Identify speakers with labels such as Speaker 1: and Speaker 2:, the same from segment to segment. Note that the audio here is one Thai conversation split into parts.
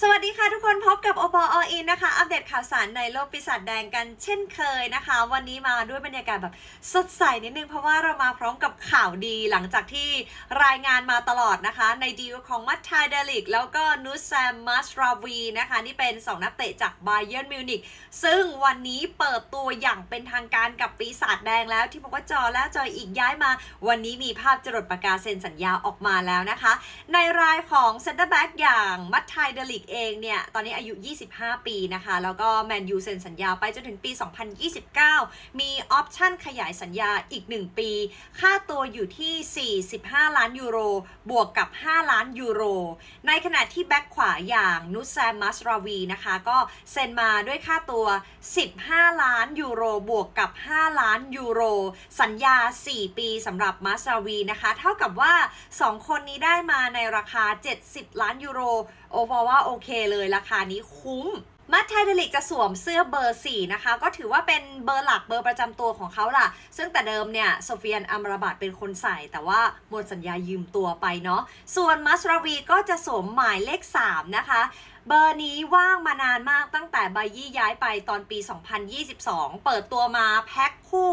Speaker 1: สวัสดีค่ะทุกคนพบกับโอปอออินนะคะ อัปเดตข่าวสารในโลกปีศาจแดงกันเช่นเคยนะคะ วันนี้มาด้วยบรรยากาศแบบสดใสนิดนึง เพราะว่าเรามาพร้อมกับข่าวดีหลังจากที่รายงานมาตลอดนะคะ ในดีลของมัตไทเดลิก แล้วก็นูแซมมัสราวีนะคะ นี่เป็น 2 นักเตะจากไบเย r n นมิวนิกซึ่งวันนี้เปิดตัวอย่างเป็นทางการกับปีศาจแดงแล้ว ที่บอกว่าจอแล้วจออีกย้ายมา วันนี้มีภาพจรดประกาศเซ็นสัญญาออกมาแล้วนะคะ ในรายของเซนเตอร์แบ็กอย่างมัตไทเดลิกเองเนี่ย ตอนนี้อายุ 25 ปีนะคะ แล้วก็แมนยูเซ็นสัญญาไปจนถึงปี 2029 มีออปชั่นขยายสัญญาอีก 1 ปี ค่าตัวอยู่ที่ 45 ล้านยูโร บวกกับ 5 ล้านยูโร ในขณะที่แบ็กขวาอย่างนุสแซมมัสราวีนะคะ ก็เซ็นมาด้วยค่าตัว 15 ล้านยูโร บวกกับ 5 ล้านยูโร สัญญา 4 ปีสำหรับมัสราวีนะคะ เท่ากับว่า 2 คนนี้ได้มาในราคา 70 ล้านยูโร โอพอว่าโอเคเลยราคานี้คุ้มมัตไทเดลิกจะสวมเสื้อเบอร์ 4 นะคะ ก็ถือว่าเป็นเบอร์หลักเบอร์ประจำตัวของเขาล่ะ ซึ่งแต่เดิมเนี่ยโซเฟียนอัมราบัตเป็นคนใส่ แต่ว่าหมดสัญญายืมตัวไปเนาะส่วนมัสราวีก็จะสวมหมายเลข 3 นะคะ เบอร์นี้ว่างมานานมากตั้งแต่ไบยี่ย้ายไปตอนปี 2022 เปิดตัวมาแพ็คคู่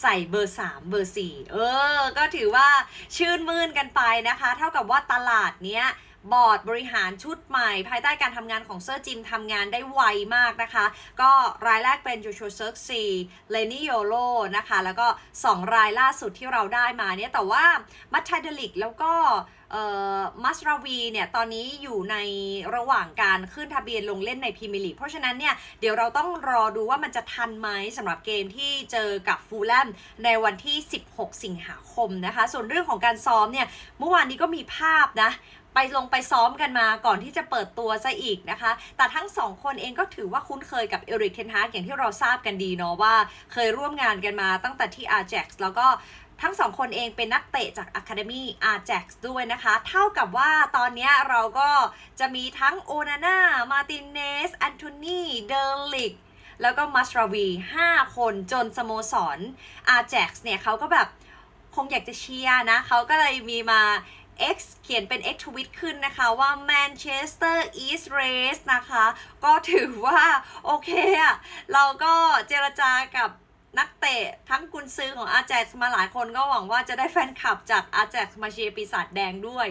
Speaker 1: ใส่เบอร์ 3 เบอร์ 4 เออ ก็ถือว่าชื่นมื่นกันไปนะคะ เท่ากับว่าตลาดเนี้ย บอร์ดบริหารชุดใหม่ ภายใต้การทำงานของเซอร์จิมทำงานได้ไวมากนะคะ ก็รายแรกเป็นจูชัวเซิร์กซีเลนิโยโลนะคะ แล้วก็ 2 รายล่าสุดที่เราได้มาเนี่ย แต่ว่ามัตไทเดลิกแล้วก็มัสราวีเนี่ย ตอนนี้อยู่ในระหว่างการขึ้นทะเบียนลงเล่นในพรีเมียร์ลีกเพราะฉะนั้นเนี่ย เดี๋ยวเราต้องรอดูว่ามันจะทันไหมสำหรับเกมที่เจอกับฟูลแลมในวันที่ 16 สิงหาคมนะคะ ส่วนเรื่องของการซ้อมเนี่ย เมื่อวานนี้ก็มีภาพนะ ไปลงไปซ้อมกันมาก่อนที่จะเปิดตัวซะอีกนะคะ แต่ทั้งสองคนเองก็ถือว่าคุ้นเคยกับเอริกเทนฮาร์กอย่างที่เราทราบกันดีเนาะว่า เคยร่วมงานกันมาตั้งแต่ที่ Ajax แล้วก็ทั้งสองคนเองเป็นนักเตะจาก Academy Ajax ด้วยนะคะ เท่ากับว่าตอนนี้เราก็จะมีทั้งโอนาน่า มาตินเนส อันโทนีเดลิก แล้วก็มัสราวี 5 คนจนสโมสร Ajax เนี่ยเขาก็แบบคงอยากจะเชียร์นะ เขาก็เลยมีมา X เขียนเป็น X ทวิตขึ้นนะคะว่า Manchester East Race นะคะ ก็ถือว่าโอเคอะเราก็เจรจากับนักเตะทั้งกุนซือของอาแจกมาหลายคนก็หวังว่าจะได้แฟนคลับจากอาแจกมาเชียร์ปีศาจแดงด้วย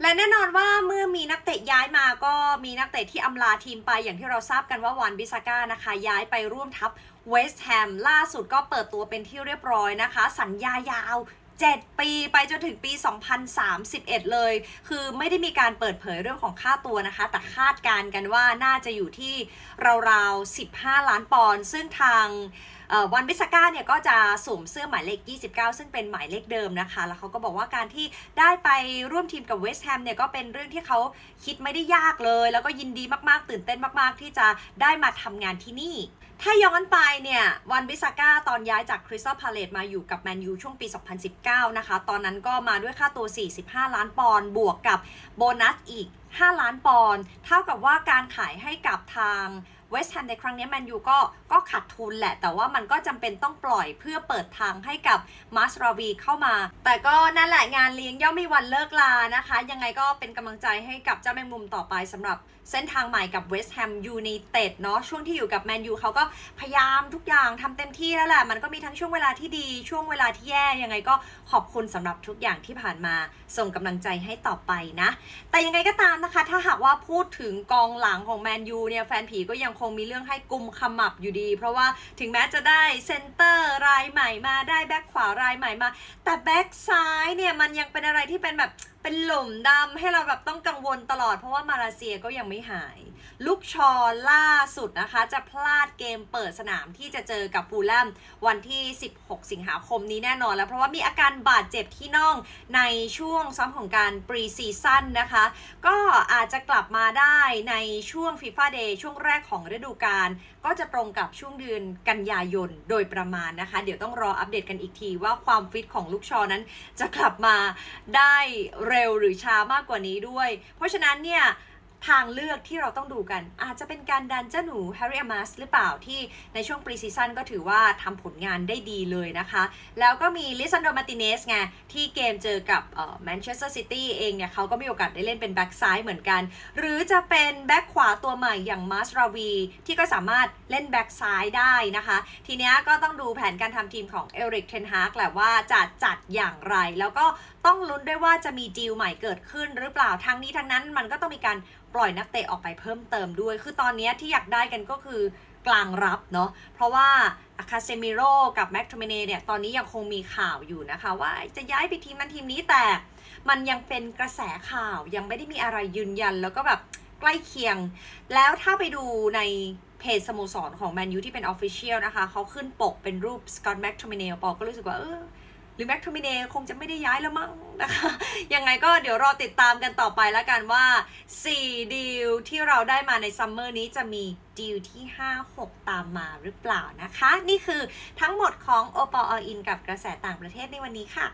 Speaker 1: และแน่นอนว่าเมื่อมีนักเตะย้ายมาก็มีนักเตะที่อำลาทีมไปอย่างที่เราทราบกันว่าวานบิซาก้านะคะ ย้ายไปร่วมทัพเวสต์แฮมล่าสุดก็เปิดตัวเป็นที่เรียบร้อยนะคะ สัญญายาว 7 ปีไปจนถึงปี 2031 เลย คือไม่ได้มีการเปิดเผยเรื่องของค่าตัวนะคะ แต่คาดการกันว่าน่าจะอยู่ที่ราวๆ 15 ล้านปอนด์ซึ่งทางวันบิสก้าเนี่ยก็จะสวมเสื้อหมายเลข 29 ซึ่งเป็นหมายเลขเดิมนะคะ แล้วเขาก็บอกว่าการที่ได้ไปร่วมทีมกับเวสต์แฮมเนี่ยก็เป็นเรื่องที่เขาคิดไม่ได้ยากเลย แล้วก็ยินดีมากๆ ตื่นเต้นมากๆ ที่จะได้มาทำงานที่นี่ ถ้าย้อนไปเนี่ยวันบิสก้าตอนย้ายจากคริสตัลพาเลตมาอยู่กับแมนยูช่วงปี 2019 นะคะ ตอนนั้นก็มาด้วยค่าตัว 45 ล้านปอนด์บวกกับโบนัสอีก 5 ล้านปอนด์เท่ากับว่าการขายให้กับทางเวสต์แฮมในครั้งนี้แมนยูก็ก็ขาดทุนแหละ แต่ว่ามันก็จำเป็นต้องปล่อยเพื่อเปิดทางให้กับมาสราวีเข้ามา แต่ก็นั่นแหละงานเลี้ยงย่อมมีวันเลิกลานะคะ ยังไงก็เป็นกำลังใจให้กับเจ้าแมงมุมต่อไปสำหรับเส้นทางใหม่กับเวสต์แฮมยูไนเต็ดเนาะช่วงที่อยู่กับแมนยูเขาก็พยายามทุกอย่างทำเต็มที่แล้วแหละ มันก็มีทั้งช่วงเวลาที่ดีช่วงเวลาที่แย่ยังไงก็ขอบคุณสำหรับทุกอย่างที่ผ่านมาส่งกำลังใจให้ต่อไปนะ แต่ยังไงก็ตามนะคะ ถ้าหากว่าพูดถึงกองหลังของแมนยูเนี่ยแฟนผีก็ยังคงมีเรื่องให้กุมขมับอยู่ดี เพราะว่าถึงแม้จะได้เซนเตอร์รายใหม่มาได้แบ็คขวารายใหม่มา แต่แบ็คซ้ายเนี่ยมันยังเป็นอะไรที่เป็นแบบเป็นหลุมดำให้เราแบบต้องกังวลตลอด เพราะว่ามาเลเซียก็ยังไม่หาย ลูกชอล่าสุดนะคะ จะพลาดเกมเปิดสนามที่จะเจอกับฟูลแลมวันที่ 16 สิงหาคมนี้แน่นอนแล้ว เพราะว่ามีอาการบาดเจ็บที่น่องในช่วงซ้อมของการปรีซีซั่นนะคะ ก็อาจจะกลับมาได้ในช่วงฟีฟ่าเดย์ช่วงแรกของฤดูกาลก็จะตรงกับช่วงเดือนกันยายนโดยประมาณนะคะ เดี๋ยวต้องรออัปเดตกันอีกทีว่าความฟิตของลูกชอนั้นจะกลับมาได้เร็วหรือช้ามากกว่านี้ด้วย เพราะฉะนั้นเนี่ย ทางเลือกที่เราต้องดูกัน อาจจะเป็นการดันเจ้าหนูแฮร์รี่อามาสหรือเปล่าที่ในช่วงปรีซีซั่นก็ถือว่าทำผลงานได้ดีเลยนะคะ แล้วก็มีลิซันโดมาติเนสไง ที่เกมเจอกับแมนเชสเตอร์ซิตี้เองเนี่ยเขาก็มีโอกาสได้เล่นเป็นแบ็กซ้ายเหมือนกัน หรือจะเป็นแบ็กขวาตัวใหม่อย่างมาสราวี ที่ก็สามารถเล่นแบ็กซ้ายได้นะคะ ทีนี้ก็ต้องดูแผนการทำทีมของเอริกเทนฮากแหละว่าจะจัดอย่างไร แล้วก็ต้องลุ้นด้วยว่าจะมีดีลใหม่เกิดขึ้นหรือเปล่าทั้งนี้ทั้งนั้นมันก็ต้องมีการปล่อยนักเตะออกไปเพิ่มเติมด้วย คือตอนนี้ที่อยากได้กันก็คือกลางรับเนาะเพราะว่าอาคาเซมิโรกับแม็กโทเมเนเนี่ยตอนนี้ยังคงมีข่าวอยู่นะคะว่าจะย้ายไปทีมนั้นทีมนี้แต่มันยังเป็นกระแสข่าวยังไม่ได้มีอะไรยืนยัน แล้วก็แบบใกล้เคียง แล้วถ้าไปดูในเพจสโมสรของแมนยูที่เป็นออฟฟิเชียลนะคะ เขาขึ้นปกเป็นรูปสกอตแม็กโทมิเนปอก็รู้สึกว่าเออ รือแม็กโทมิเนคงจะไม่ได้ย้ายแล้วมั้งนะคะ ยังไงก็เดี๋ยวรอติดตามกันต่อไปแล้วกันว่า 4 ดีลที่เราได้มาในซัมเมอร์นี้จะมีดีลที่ 5 6 ตามมาหรือเปล่านะคะ นี่คือทั้งหมดของโอปอลอินกับกระแสต่างประเทศในวันนี้ค่ะ